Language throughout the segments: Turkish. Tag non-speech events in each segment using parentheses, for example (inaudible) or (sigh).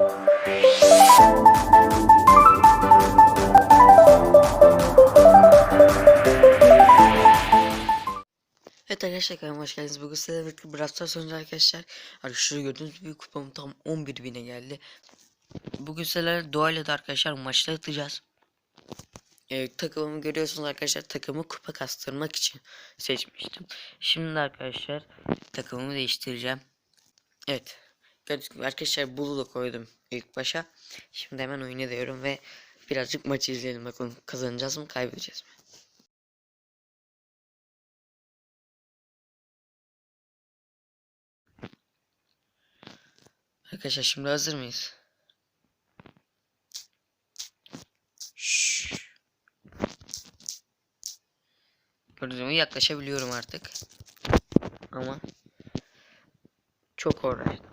Evet arkadaşlar kanalıma hoş geldiniz. Bugün sizlerle birlikte Brawl Stars oynayacağız arkadaşlar. Arkadaşlar gördüğünüz gibi kupam tam 11 bine geldi. Bugün sizlerle doğayla da arkadaşlar maçta atacağız. Ee, takımımı görüyorsunuz arkadaşlar. Takımı kupa kastırmak için seçmiştim. Şimdi arkadaşlar takımımı değiştireceğim. Evet. Arkadaşlar Blue'u koydum ilk başa. Şimdi hemen oyuna diyorum ve birazcık maçı izleyelim. Bakalım kazanacağız mı kaybedeceğiz mi? Arkadaşlar şimdi hazır mıyız? Şşş. Gördüğünüz gibi yaklaşabiliyorum artık. Ama çok uğraştım.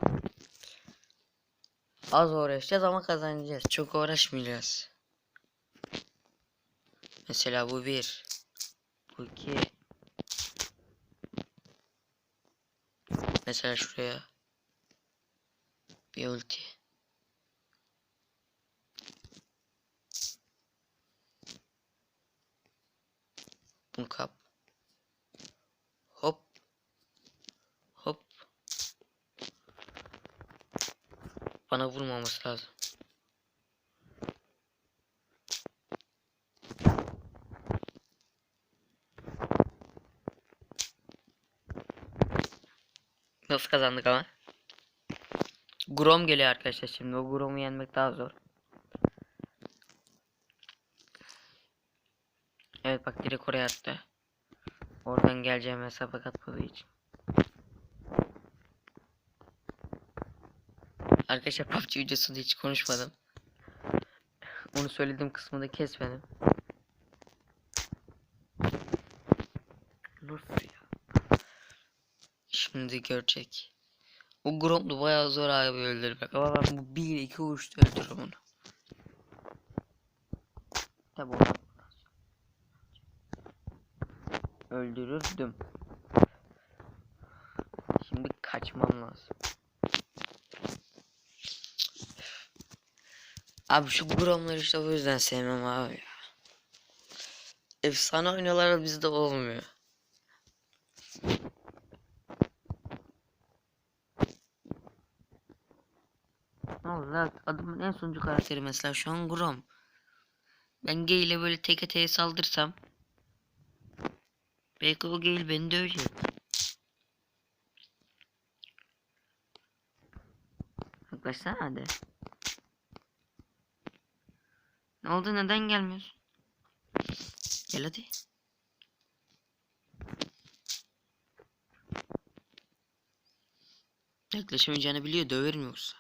Az uğraşacağız ama kazanacağız. Çok uğraşmayacağız. Mesela bu bir. Bu iki. Mesela şuraya. Bir ulti. Bunu kap. Hop. Hop. Bana vurmaması lazım. Nasıl kazandık ama? Grom geliyor arkadaşlar şimdi. O Grom'u yenmek daha zor. Evet bak direkt oraya attı. Oradan geleceğim hesaba katmadığı için. Arkadaşlar PUBG videosunda hiç konuşmadım. Onu söylediğim kısmında kesmedim. Nasıl ya? Şimdi görecek. O Grom'du bayağı zor abi öldürmek ama ben bu 1 2 vuruşta öldürürüm onu. Tabi öldürürdüm. Şimdi kaçmam lazım. Abi şu Grom'ları işte o yüzden sevmem abi ya. Efsane oynuyorlar bizde olmuyor. Allah adamın en sonuncu karakteri mesela şu an Grom. Ben Gale ile böyle teke teke saldırsam belki o Gale beni dövecek. Yaklaşsana hadi. Ne oldu neden gelmiyorsun? Gel hadi. Yaklaşamayacağını biliyor döverim yoksa.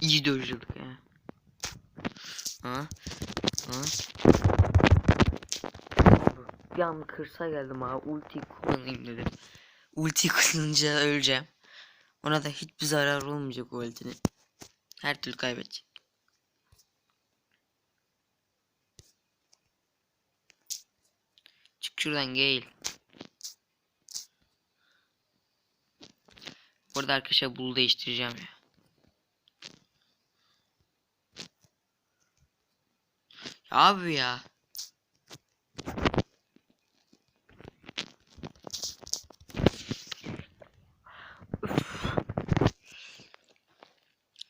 İyi dövüşürdük ya. Ha? Ha? Bir an kırsa geldim ha. Ulti kullanayım dedim. Ulti kullanınca öleceğim. Ona da hiçbir zarar olmayacak o ultinin. Her türlü kaybedecek. Çık şuradan Gale. Burada arkadaşlar bul değiştireceğim ya. Abi ya.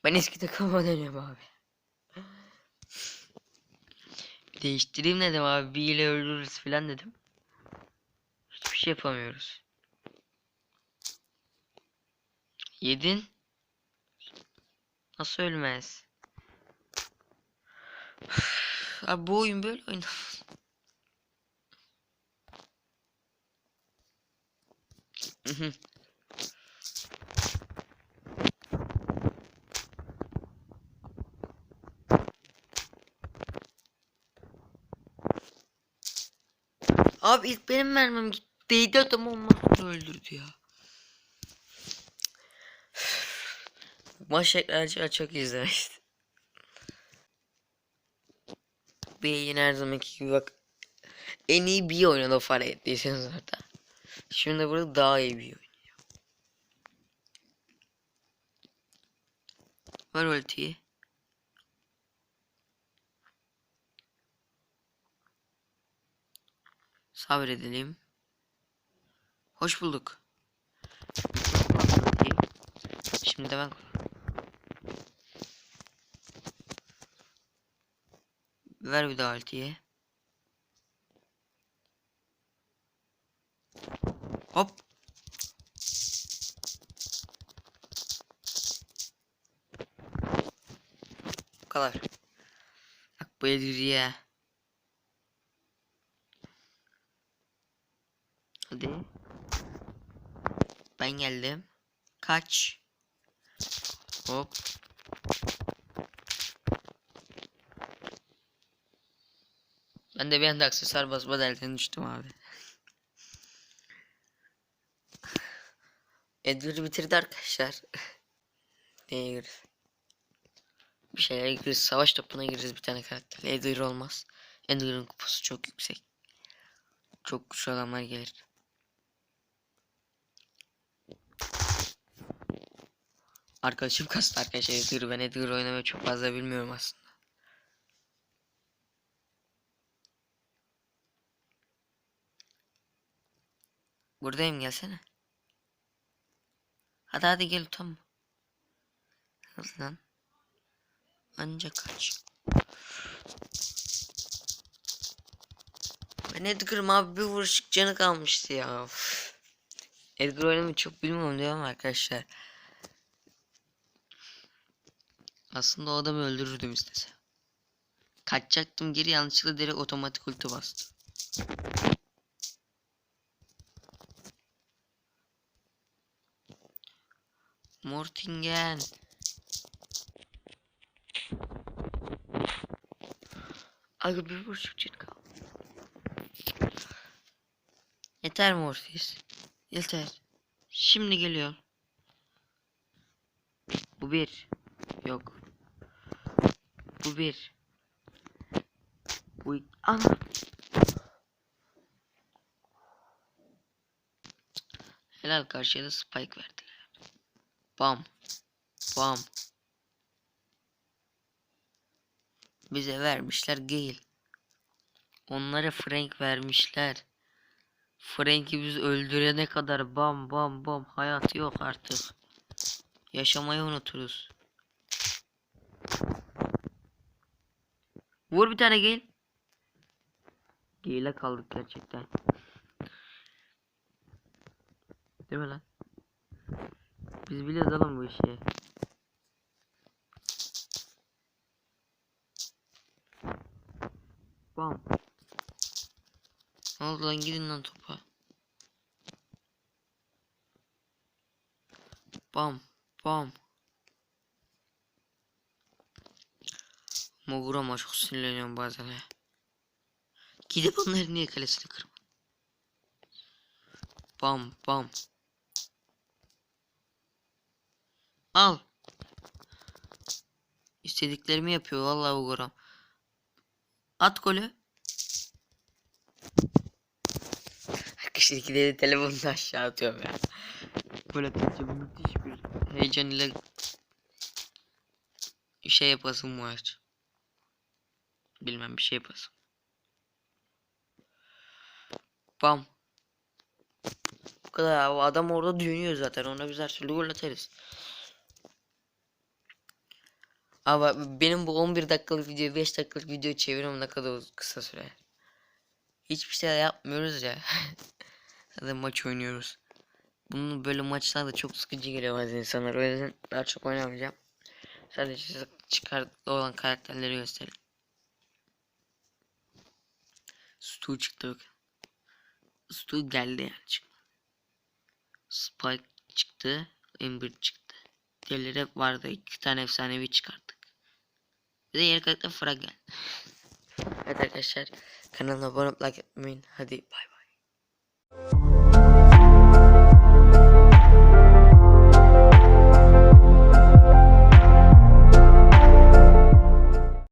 Ben eski takıma dönüyorum abi. Bir değiştireyim dedim abi. Bir ile öldürürüz falan dedim. Hiçbir şey yapamıyoruz. Yedin. Nasıl ölmez? Abi bu oyun böyle oynanır. Mhm. Abi ilk benim mermim gittiydi adam olmazsa öldürdü ya. Maç tekrar çok izlemiştim. Bir yayın her zamanki gibi bak En iyi bir oynadı fark ettiyseniz zaten. Şimdi burada daha iyi bir oyun. Ver ultiyi. Sabredelim. Hoş bulduk. Şimdi de ben Ver bir daha ultiyi. Hop. Bu kadar. Bak bu ya. Hadi. Ben geldim. Kaç. Hop. Ben de bir anda aksesuar basma derdine düştüm abi. (laughs) Edgar'ı bitirdi arkadaşlar. (laughs) Neye gireriz? Bir şeylere gireriz. Savaş topuna gireriz bir tane karakterle. Edgar olmaz. Edgar'ın kupası çok yüksek. Çok güçlü adamlar gelir. Arkadaşım kastı arkadaşlar (laughs) Edgar. Ben Edgar oynamayı çok fazla bilmiyorum aslında. Buradayım gelsene. Hadi hadi gel tam. Hadi lan. Anca kaç. Ben Edgar'ım abi bir vuruşuk canı kalmıştı ya. Edgar oynamayı çok bilmiyorum diyorum arkadaşlar. Aslında o adamı öldürürdüm istese. Kaçacaktım geri yanlışlıkla direkt otomatik ulti bastı. Mortingen. Aga bir buçuk çift kaldı. Yeter Mortis. Yeter. Şimdi geliyor. Bu bir. Yok. Bu bir. Bu. Ana. Helal karşıya da spike verdiler. Bam. Bam. Bize vermişler Gale. Onlara Frank vermişler. Frank'i biz öldürene kadar bam bam bam hayat yok artık. Yaşamayı unuturuz. Vur bir tane gel. Gale kaldık gerçekten. Değil mi lan? Biz biliyoruz oğlum bu işi. Bam. Ne lan gidin lan topa. Bam. Bam. Mogura ama çok sinirleniyorum bazen he. Gidip onların niye kalesini kırma. Bam bam. Al. İstediklerimi yapıyor vallahi bu Goram. At golü. İkide telefonunu aşağı atıyorum ya. Gol atınca müthiş bir heyecan ile şey yapasım var. Bilmem bir şey yapasım. Bam. Bu kadar abi. adam orada düğünüyor zaten ona biz her türlü gol atarız. Ama benim bu 11 dakikalık video 5 dakikalık video çevirim ne kadar kısa süre. Hiçbir şey yapmıyoruz ya. (laughs) Zaten maç oynuyoruz. Bunun böyle maçlar da çok sıkıcı geliyor bazen insanlar. O yüzden daha çok oynamayacağım. Sadece size çıkar olan karakterleri göstereyim. Stu çıktı bakın. Stu geldi yani çıktı. Spike çıktı. Ember çıktı. Diğerleri vardı. İki tane efsanevi çıkarttık. Bir de yeni karakter Frag geldi. (laughs) evet arkadaşlar. Kanalıma abone like etmeyin. Hadi bay bay.